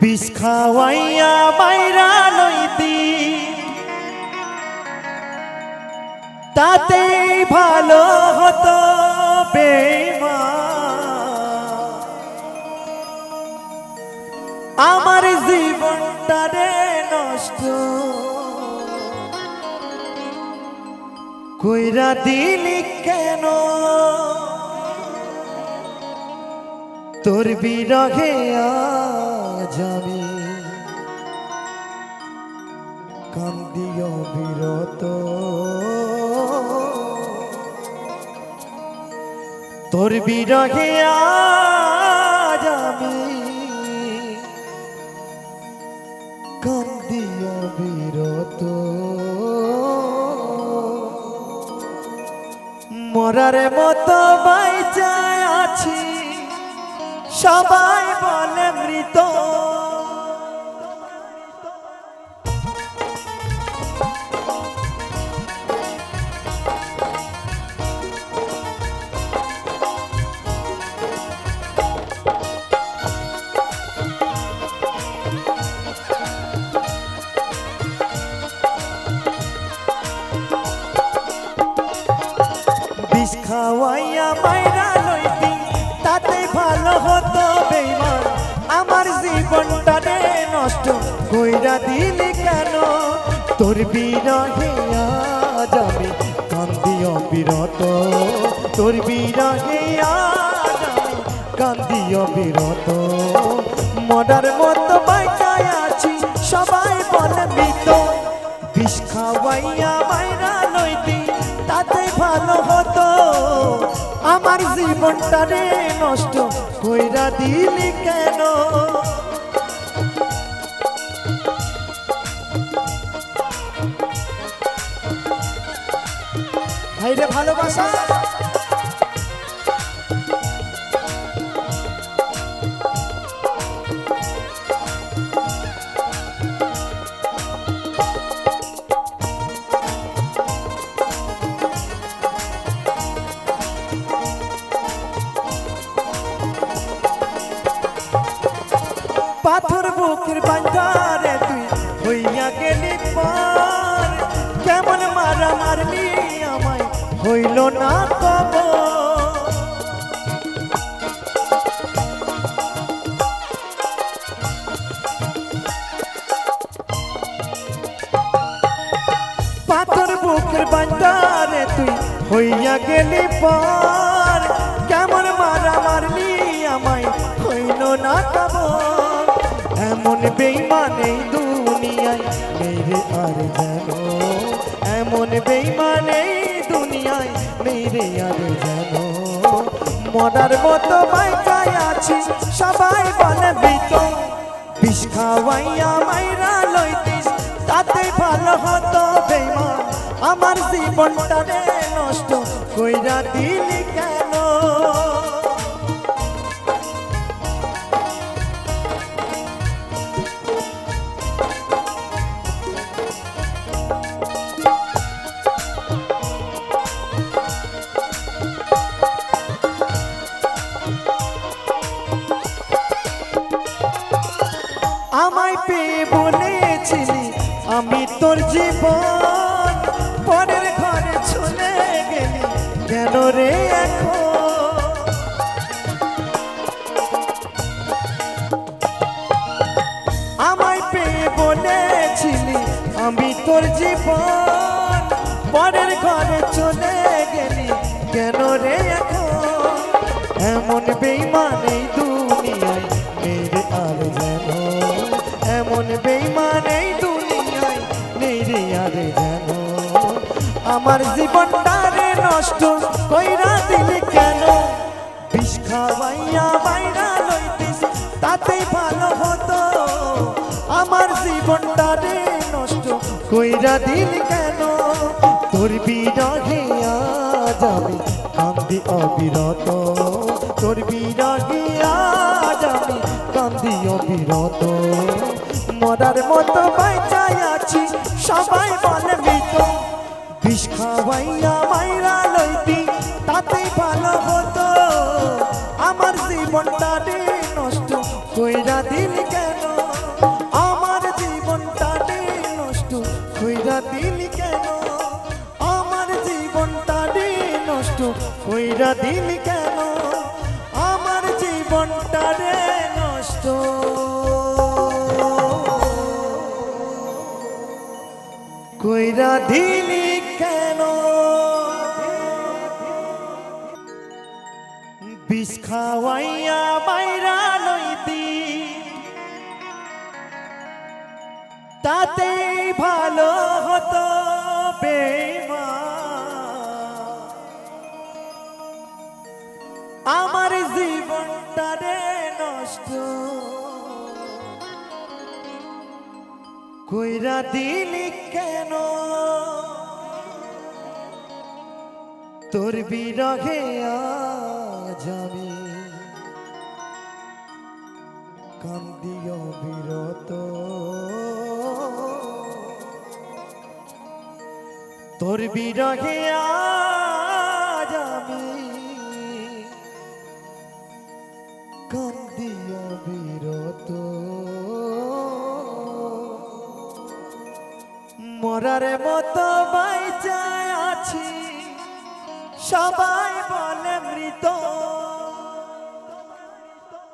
বিষ খাওয়াইয়া মাইরা লইতি তাতেই ভালো হতো বেমা আমার জীবনটা রে নষ্ট। কইরা দিলি কেন? তোর বিরহে আজ আমি কান্দিও বিরত। তোর বিরহে আজ আমি কান্দিও বিরত। মরার মতো বাইচায় আছি। সবাই বলে মৃত খাওয়াইয়া লইতি, তাতে ভালো হতো বেইমান। আমার জীবনটা রে নষ্ট কইরা দিলি কেন? তোর তোর মরার মতো বাইচায় আছি, সবাই বলে মৃত। বিষ খাওয়াইয়া আমার জীবনটা রে নষ্ট কইরা দিলি কেন? ভাইরে ভালোবাসা। বুকের বান্ধারে তুই হইয়া গেলি পার। কেমন মারা মারলি আমায় হইল না কব পাথর বুকের বান্ধারে তুই হইয়া গেলি পার। বেইমান এই দুনিয়ায়, মেরে আর যেন এমন বেইমান এই দুনিয়ায়, মেরে আর যেন মরার মতো বাইচায় আছি, সবাই বলে বিত বিষ খাওয়াইয়া মাইরা লইতিস, তাতে ভালো হতো বেইমান আমার জীবনটা নষ্ট কইরা দিলি কেন? আমি তোর জীবন পরের ঘরে চলে গেলি। কেন রে এখন? আমায় পেয়ে বলেছিলি, আমি তোর জীবন খাওয়াইয়া বাইরা লইতিস তাতেই ভালো হতো। আমার জীবনটা রে নষ্ট কইরা দিলি কেন? তোর কান্দি অবিরত। তোর কান্দি অবিরত। মরার মতো বাইচাই আছি, সবাই বলে মৃত। বিষ খাওয়াইয়া মাইরা কইরা দিলি কেন? আমার জীবনটা নষ্ট কইরা দিলি কেন? আমার জীবনটা রে নষ্ট। কইরা দিলি কেন? বিষ খাওয়াইয়া বাই তাতেই ভালো হতো বেমা আমার জীবনটা রে নষ্ট। কইরা দিলি কেন? তোর বিরহে আজ আমি কান্দিও বিরত। তোর বিরহে আজ আমি কান্দিও বিরত মরার মতো বাইচায় আছি সবাই বলে মৃত।